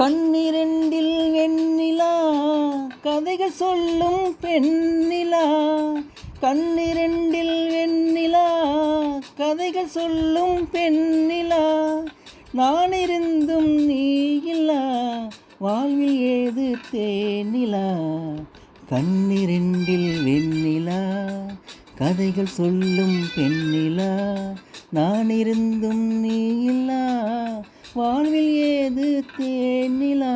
கண்ணிரண்டில் வெண்ணிலா கதைகள் சொல்லும் பெண்ணிலா. கண்ணிரண்டில் வெண்ணிலா கதைகள் சொல்லும் பெண்ணிலா. நான் இருந்தும் நீ இல்லா வாழ்வில் ஏது தேனிலா. கண்ணிரண்டில் வெண்ணிலா கதைகள் சொல்லும் பெண்ணிலா. நான் இருந்தும் நீ இல்லா வாழ்வில் ஏது தேனிலா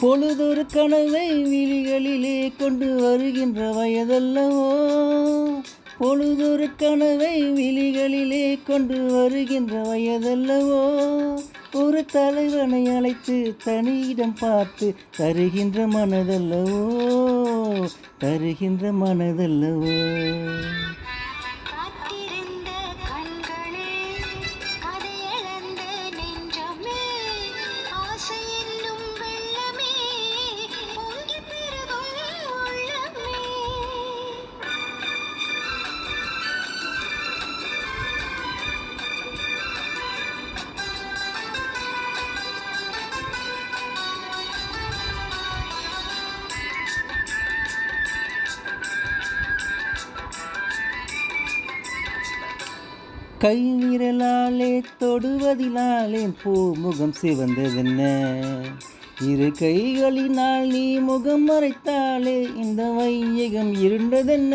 பொழுதொரு கனவை விழிகளிலே கொண்டு வருகின்ற வயதல்லவோ? பொழுதொரு கனவை விழிகளிலே கொண்டு வருகின்ற வயதல்லவோ? ஒரு தலைவனை அழைத்து தனியிடம் பார்த்து தருகின்ற மனதல்லவோ? தருகின்ற மனதல்லவோ? கை விரலாலே தொடுவதினாலே பூமுகம் சிவந்ததென்ன? இரு கைகளினால் நீ முகம் மறைத்தாலே இந்த வையகம் இருண்டதென்ன?